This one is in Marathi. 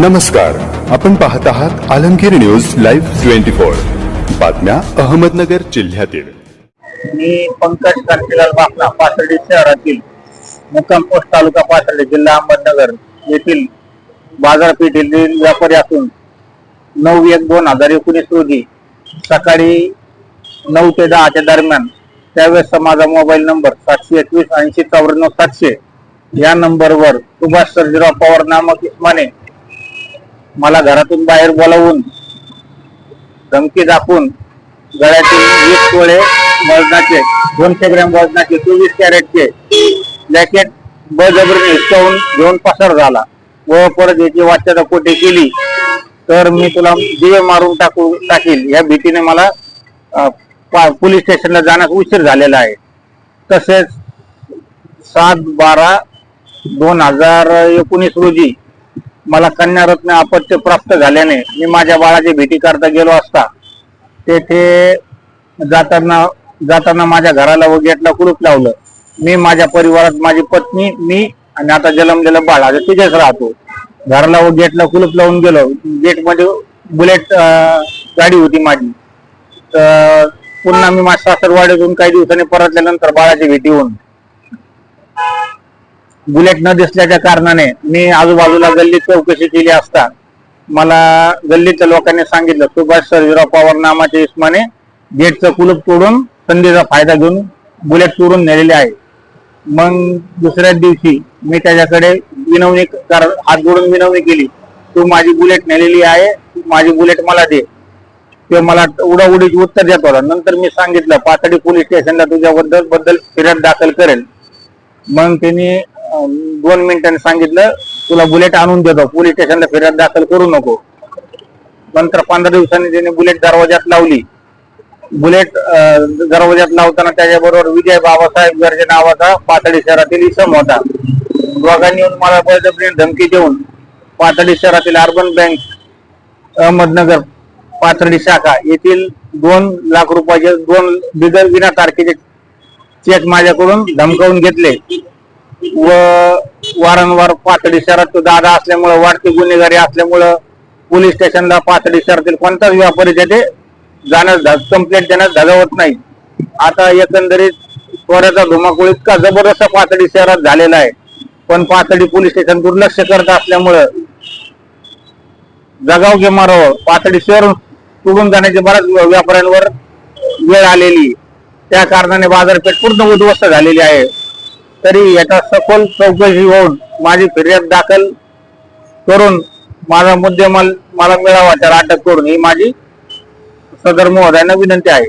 नमस्कार आपण पाहत आहात Alamgir news live twenty four. बातम्या अहमदनगर जिल्ह्यातील. मी पंकज कांतीलाल बापना पाथर्डी शहरातील मुक्काम पोस्ट तालुका पाथर्डी जिल्हा अहमदनगर येथील बाजारपेठेतील व्यापारी असून नऊ एक दोन हजार एकोणीस रोजी सकाळी नऊ ते दहाच्या दरम्यान त्यावेळेस माझा मोबाईल नंबर सातशे एकवीस ऐंशी चौऱ्याण्णव सातशे या नंबरवर सुभाष सर्जीराव पवार नामक इस्माने मला घरातून बाहेर बोलावून धमकी दाखवून गळ्यातील वीस तोळे वजनाचे दोनशे ग्रॅम वजनाचे चोवीस कॅरेटचे जॅकेट बळजबरीने हिसकावून घेऊन पसार झाला. व परत याची वाच्यता कोठे केली. तर मी तुला दिवे मारून टाकू टाकील. या भीतीने मला पा- पोलीस स्टेशनला जाण्यास उशीर झालेला आहे. तसेच सात बारा दोन हजार एकोणीस रोजी मला कन्यारत्न अपत्य प्राप्त झाल्याने मी माझ्या बाळाची भेटी करता गेलो असता तेथे जाताना जाताना माझ्या घराला व गेटला कुलूप लावलं. मी माझ्या परिवारात माझी पत्नी मी आणि आता जलमलेलं बाळ आता तिथेच राहतो. घराला व गेटला कुलूप लावून गेलो. गेटमध्ये बुलेट गाडी होती माझी. तर पुन्हा मी माझ्या सासरवाडीतून काही दिवसांनी परतल्यानंतर बाळाची भेटी होऊन बुलेट न दिसल्याच्या कारणाने मी आजूबाजूला गल्लीत चौकशी केली असता मला गल्लीतल्या लोकांनी सांगितलं सुभाष सर्जीराव पवार नामाच्या इस्माने गेटचं कुलूप तोडून संधीचा फायदा घेऊन बुलेट चोरून नेलेले आहे. मग दुसऱ्या दिवशी मी त्याच्याकडे विनवणी कर हात जोडून विनवणी केली तू माझी बुलेट नेलेली आहे तू माझी बुलेट मला दे. ते मला उडाउडीची उत्तर देत होता. नंतर मी सांगितलं पाथडी पोलीस स्टेशनला तुझ्याबद्दल बद्दल फिर्याद दाखल करेल. मग त्यांनी दोन मिनिटांनी सांगितलं तुला बुलेट आणून देतो. पोलीस स्टेशनला फिर्याद दाखल करू नको. नंतर पंधरा दिवसांनी त्याने बुलेट दरवाज्यात लावली बुलेट दरवाजात दरवाज्यात लावताना त्याच्याबरोबर विजय बाबासाहेब गर्जे नावाचा पातळी शहरातील इसम होता. दोघांनी येऊन मला बळजबरीने धमकी देऊन पाथडी शहरातील अर्बन बँक अहमदनगर पाथर्डी शाखा येथील दोन लाख रुपयाचे दोन बिगर विना तारखेचे चेक माझ्याकडून धमकावून घेतले. व वारंवार पातळी शहरात तो दादा असल्यामुळं वाढती गुन्हेगारी असल्यामुळं पोलीस स्टेशनला पातळी शहरातील कोणताच व्यापारी त्याचे जाण्यास कंप्लेंट देण्यास धगावत नाही. आता एकंदरीत चोऱ्याचा धुमाकूळ इतका जबरदस्त पातळी शहरात झालेला आहे. पण पातळी पोलीस स्टेशन दुर्लक्ष करत असल्यामुळं जगाव घे मारावं पातळी शहर तुडून जाण्याची बऱ्याच व्यापाऱ्यांवर वेळ आलेली. त्या कारणाने बाजारपेठ पूर्ण उद्ध्वस्त झालेली आहे. तरी याचा सखोल चौकशी होऊन माझी फिर्याद दाखल करून माझा मुद्देमाल मला मिळावा त्याला अटक करून ही माझी सदर महोदयांना विनंती आहे.